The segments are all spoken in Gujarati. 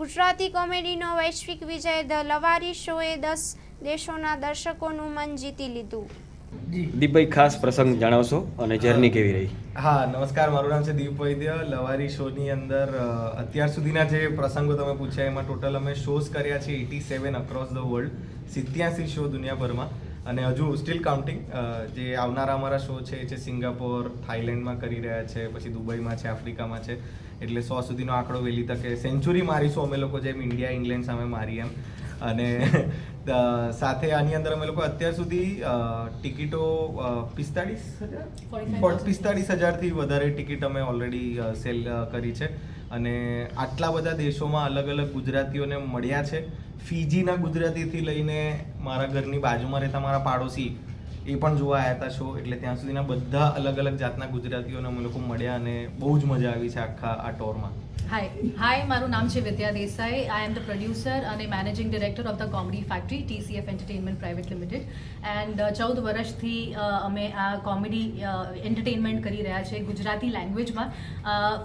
ગુજરાતી કોમેડીનો વૈશ્વિક વિજય ધ લવારી શોએ દસ દેશોના દર્શકોનું મન જીતી લીધું. દીપભાઈ ખાસ પ્રસંગ જણાવશો અને જર્ની કેવી રહી? હા નમસ્કાર મારું નામ છે દીપ વૈદ્ય. લવારી શોની અંદર અત્યાર સુધીના જે પ્રસંગો તમે પૂછ્યા એમાં ટોટલ અમે શોઝ કર્યા છે eighty seven across the world સિત્યાસી show દુનિયાભરમાં. અને હજુ સ્ટીલ કાઉન્ટિંગ જે આવનારા અમારા શો છે એ છે સિંગાપોર થાઈલેન્ડમાં કરી રહ્યા છે પછી દુબઈમાં છે આફ્રિકામાં છે એટલે સો સુધીનો આંકડો વહેલી તકે સેન્ચુરી મારીશું અમે લોકો જેમ ઇન્ડિયા ઇંગ્લેન્ડ સામે મારી એમ. અને સાથે આની અંદર અમે લોકો અત્યાર સુધી ટિકિટો પિસ્તાળીસ હજાર? પિસ્તાળીસ હજારથી વધારે ટિકિટ અમે ઓલરેડી સેલ કરી છે. અને આટલા બધા દેશોમાં અલગ અલગ ગુજરાતીઓને મળ્યા છે. ફીજીના ગુજરાતીથી લઈને મારા ઘરની બાજુમાં રહેતા મારા પાડોશી એ પણ જોવા આવ્યા હતા શો એટલે ત્યાં સુધીના બધા અલગ અલગ જાતના ગુજરાતીઓને અમે લોકો મળ્યા અને બહુ જ મજા આવી છે આખા આ ટોરમાં. હાય હાય મારું નામ છે Vidya Desai. I am the producer અને managing director of the comedy factory TCF entertainment private limited and ચૌદ વર્ષથી અમે આ કોમેડી એન્ટરટેનમેન્ટ કરી રહ્યા છે ગુજરાતી લેંગ્વેજમાં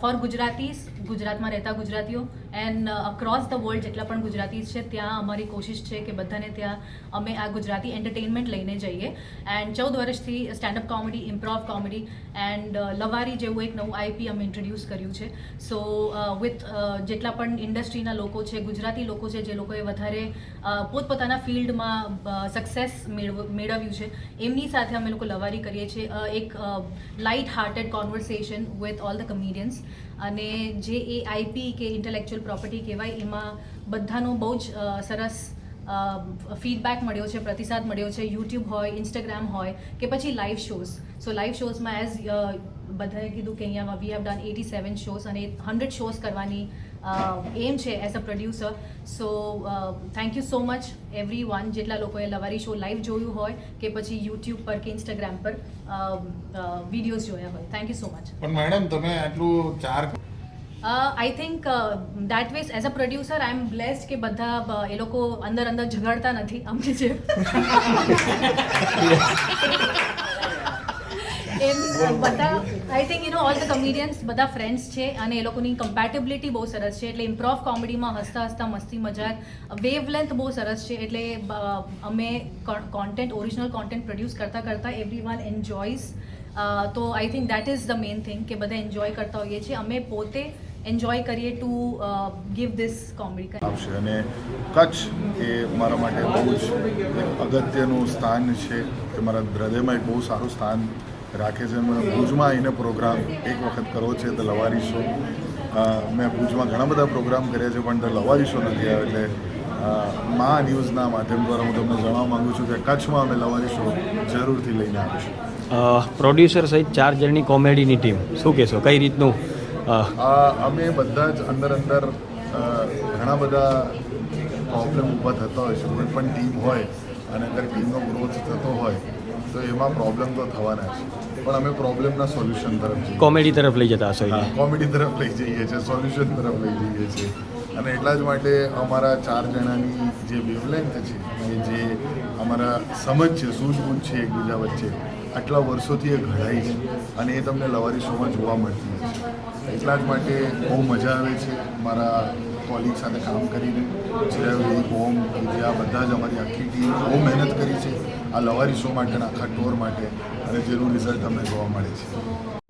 ફોર ગુજરાતીસ, ગુજરાતમાં રહેતા ગુજરાતીઓ. એન્ડ અક્રોસ ધ વર્લ્ડ જેટલા પણ ગુજરાતીઝ છે, ત્યાં અમારી કોશિશ છે કે બધાને ત્યાં અમે આ ગુજરાતી એન્ટરટેનમેન્ટ લઈને જઈએ. એન્ડ ચૌદ વર્ષથી standup comedy improv comedy and Lavari જેવું એક નવું આઈપી અમે ઇન્ટ્રોડ્યુસ કર્યું છે. સો વિથ જેટલા પણ ઇન્ડસ્ટ્રીના લોકો છે, ગુજરાતી લોકો છે, જે લોકોએ વધારે પોતપોતાના ફિલ્ડમાં સક્સેસ મેળવ્યું છે, એમની સાથે અમે લોકો લવારી કરીએ છીએ. એક light hearted conversation with all the comedians અને જે એ આઈપી કે ઇન્ટેલેક્ચુઅલ પ્રોપર્ટી કહેવાય, એમાં બધાનો બહુ જ સરસ ફીડબેક મળ્યો છે, પ્રતિસાદ મળ્યો છે યુટ્યુબ હોય ઇન્સ્ટાગ્રામ હોય કે પછી લાઈવ શોઝ સો લાઈવ શોઝમાં એઝ બધાએ કીધું કે અહીંયા we have done eighty seven shows અને હંડ્રેડ શોઝ કરવાની એમ છે as a producer so thank you so much every one જેટલા લોકોએ લવારી શો લાઈવ જોયું હોય કે પછી યુટ્યુબ પર કે ઇન્સ્ટાગ્રામ પર વિડીયોઝ જોયા હોય. થેન્ક યુ સો મચ પણ મેડમ તમે આટલું ચાર I think that was as a producer I am blessed કે બધા એ લોકો અંદર અંદર ઝઘડતા નથી અમને જે એમ બધા I think you know all the comedians બધા ફ્રેન્ડ્સ છે અને એ લોકોની કમ્પેટેબિલિટી બહુ સરસ છે એટલે ઇમ્પ્રોવ કોમેડીમાં હસતા હસતા મસ્તી મજાક વેવ લેન્થ બહુ સરસ છે એટલે અમે કોન્ટેન્ટ ઓરિજિનલ કોન્ટેન્ટ પ્રોડ્યુસ કરતાં કરતાં એવરી વન એન્જોયઝ તો I think that is the main thing કે બધા એન્જોય કરતા હોઈએ છીએ અમે પોતે એન્જોય કરીએ ટુ ગીવ ધીસ કોમેડી આવશે અને કચ્છ એ મારા માટે બહુ જ અગત્યનું સ્થાન છે કે મારા હૃદયમાં એક બહુ સારું સ્થાન રાખે છે. મેં ભુજમાં આવીને પ્રોગ્રામ એક વખત કરવો છે ધ લવારી શો મેં ભુજમાં ઘણા બધા પ્રોગ્રામ કર્યા છે પણ ધ લવારી શો નથી આવ્યો. એટલે મા ન્યૂઝના માધ્યમ દ્વારા હું તમને જણાવવા માગું છું કે કચ્છમાં અમે લવારી શો જરૂરથી લઈને આવીશું. પ્રોડ્યુસર સહિત ચાર જણની કોમેડીની ટીમ શું કહેશો? કઈ રીતનું? અમે બધા જ અંદર અંદર ઘણા બધા પ્રોબ્લેમ ઊભા થતા હોય છે. કોઈ પણ ટીમ હોય અને અગર ટીમનો ગ્રોથ થતો હોય તો એમાં પ્રોબ્લેમ તો થવાના છે પણ અમે પ્રોબ્લેમના સોલ્યુશન તરફ કોમેડી તરફ લઈ જતા હશો કોમેડી તરફ લઈ જઈએ છીએ સોલ્યુશન તરફ લઈ જઈએ છીએ. અને એટલા જ માટે અમારા ચાર જણાની જે વેવલેન્થ છે કે જે અમારા સમજ છે સૂઝબૂઝ છે એકબીજા વચ્ચે આટલા વર્ષોથી એ ઘડાઈ છે અને એ તમને લવારી શોમાં જોવા મળતી હોય છે. એટલા જ માટે બહુ મજા આવે છે મારા કોલિગ સાથે કામ કરીને. ચિરાવી ઓમ આ બધા જ અમારી આખી ટીમ બહુ મહેનત કરી છે આ લવારી શો માટેના આખા ટોર માટે અને જેનું રિઝલ્ટ તમને જોવા મળે છે.